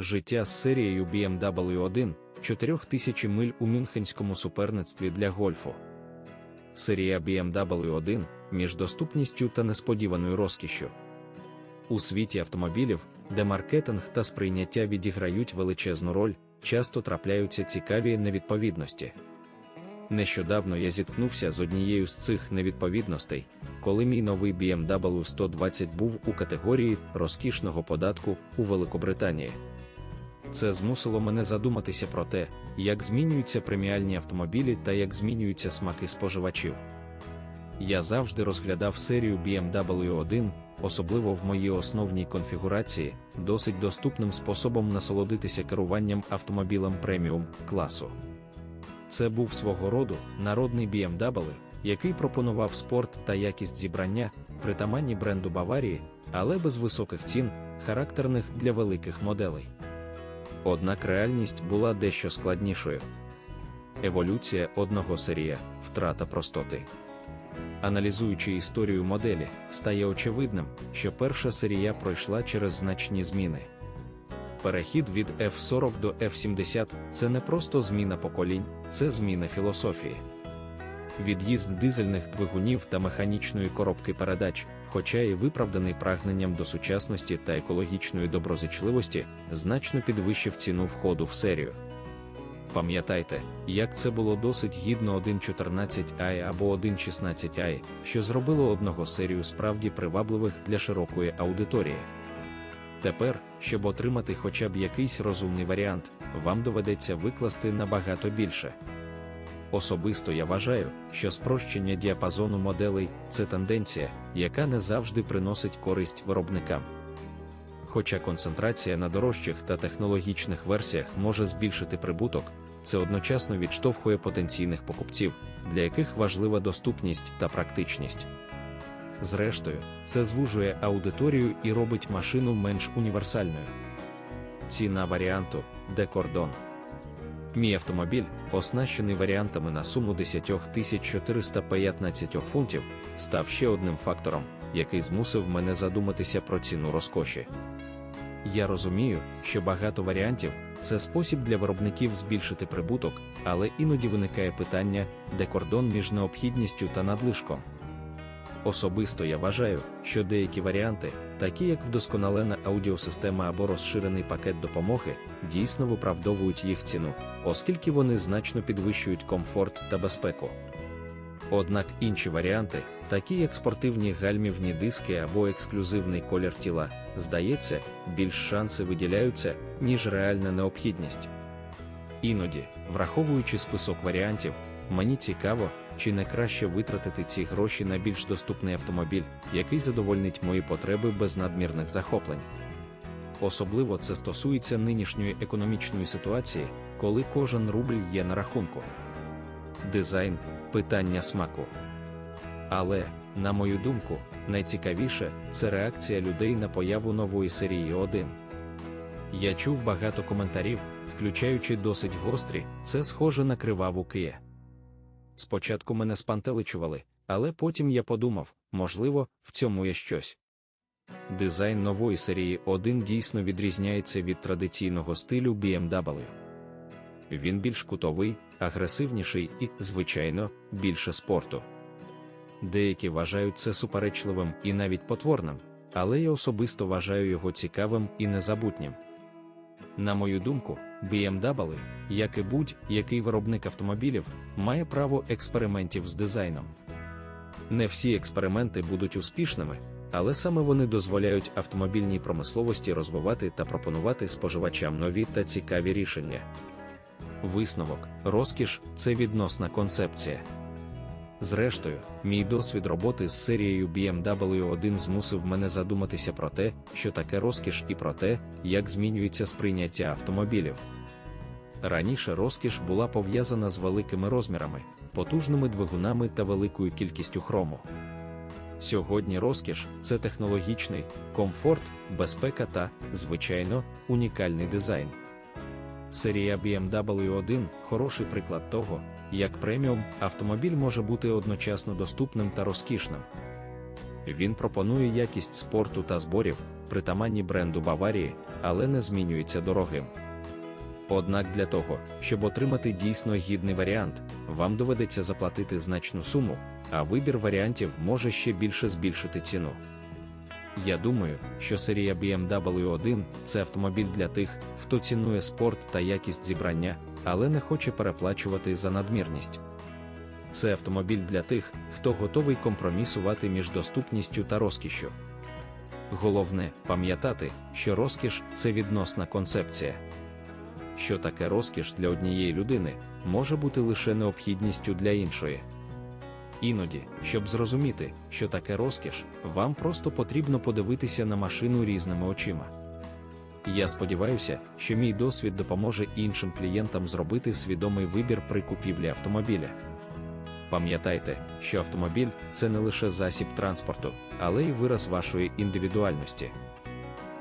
життя з серією BMW 1 4000 миль у мюнхенському суперництві для гольфу. Серія BMW 1 між доступністю та несподіваною розкішшю. У світі автомобілів, де маркетинг та сприйняття відіграють величезну роль, часто трапляються цікаві невідповідності. Нещодавно я зіткнувся з однією з цих невідповідностей, коли мій новий BMW 120 був у категорії розкішного податку у Великобританії. Це змусило мене задуматися про те, як змінюються преміальні автомобілі та як змінюються смаки споживачів. Я завжди розглядав серію BMW 1, особливо в моїй основній конфігурації, досить доступним способом насолодитися керуванням автомобілем преміум класу. Це був свого роду народний BMW, який пропонував спорт та якість зібрання, притаманні бренду Баварії, але без високих цін, характерних для великих моделей. Однак реальність була дещо складнішою. Еволюція одного серія, втрата простоти. Аналізуючи історію моделі, стає очевидним, що перша серія пройшла через значні зміни. Перехід від F40 до F70 це не просто зміна поколінь, це зміна філософії. Від'їзд дизельних двигунів та механічної коробки передач, хоча і виправданий прагненням до сучасності та екологічної доброзичливості, значно підвищив ціну входу в серію. Пам'ятайте, як це було досить гідно 1.14i або 1.16i, що зробило одного серію справді привабливих для широкої аудиторії. Тепер, щоб отримати хоча б якийсь розумний варіант, вам доведеться викласти набагато більше. Особисто я вважаю, що спрощення діапазону моделей це тенденція, яка не завжди приносить користь виробникам. Хоча концентрація на дорожчих та технологічних версіях може збільшити прибуток, це одночасно відштовхує потенційних покупців, для яких важлива доступність та практичність. Зрештою, це звужує аудиторію і робить машину менш універсальною. Ціна варіанту де кордон. Мій автомобіль, оснащений варіантами на суму 10 415 фунтів, став ще одним фактором, який змусив мене задуматися про ціну розкоші. Я розумію, що багато варіантів це спосіб для виробників збільшити прибуток, але іноді виникає питання, де кордон між необхідністю та надлишком. Особисто я вважаю, що деякі варіанти, такі як вдосконалена аудіосистема або розширений пакет допомоги, дійсно виправдовують їх ціну, оскільки вони значно підвищують комфорт та безпеку. Однак інші варіанти, такі як спортивні гальмівні диски або ексклюзивний колір тіла, здається, більш шанси виділяються, ніж реальна необхідність. Іноді, враховуючи список варіантів, мені цікаво, чи не краще витратити ці гроші на більш доступний автомобіль, який задовольнить мої потреби без надмірних захоплень. Особливо це стосується нинішньої економічної ситуації, коли кожен рубль є на рахунку. Дизайн питання смаку. Але, на мою думку, найцікавіше це реакція людей на появу нової серії 1. Я чув багато коментарів, включаючи досить гострі, це схоже на криваву Кия. Спочатку мене спантеличували, але потім я подумав, можливо, в цьому є щось. Дизайн нової серії 1 дійсно відрізняється від традиційного стилю BMW. Він більш кутовий, агресивніший і, звичайно, більше спорту. Деякі вважають це суперечливим і навіть потворним, але я особисто вважаю його цікавим і незабутнім. На мою думку, BMW, як і будь-який виробник автомобілів, має право експериментів з дизайном. Не всі експерименти будуть успішними, але саме вони дозволяють автомобільній промисловості розвивати та пропонувати споживачам нові та цікаві рішення. Висновок, розкіш це відносна концепція. Зрештою, мій досвід роботи з серією BMW 1 змусив мене задуматися про те, що таке розкіш, і про те, як змінюється сприйняття автомобілів. Раніше розкіш була пов'язана з великими розмірами, потужними двигунами та великою кількістю хрому. Сьогодні розкіш це технологічний, комфорт, безпека та, звичайно, унікальний дизайн. Серія BMW 1 хороший приклад того, як преміум автомобіль може бути одночасно доступним та розкішним. Він пропонує якість спорту та зборів, притаманні бренду Баварії, але не змінюються дорогим. Однак для того, щоб отримати дійсно гідний варіант, вам доведеться заплатити значну суму, а вибір варіантів може ще більше збільшити ціну. Я думаю, що серія BMW 1 це автомобіль для тих, хто цінує спорт та якість зібрання, але не хоче переплачувати за надмірність. Це автомобіль для тих, хто готовий компромісувати між доступністю та розкішшю. Головне пам'ятати, що розкіш це відносна концепція. Що таке розкіш для однієї людини, може бути лише необхідністю для іншої. Іноді, щоб зрозуміти, що таке розкіш, вам просто потрібно подивитися на машину різними очима. Я сподіваюся, що мій досвід допоможе іншим клієнтам зробити свідомий вибір при купівлі автомобіля. Пам'ятайте, що автомобіль це не лише засіб транспорту, але й вираз вашої індивідуальності.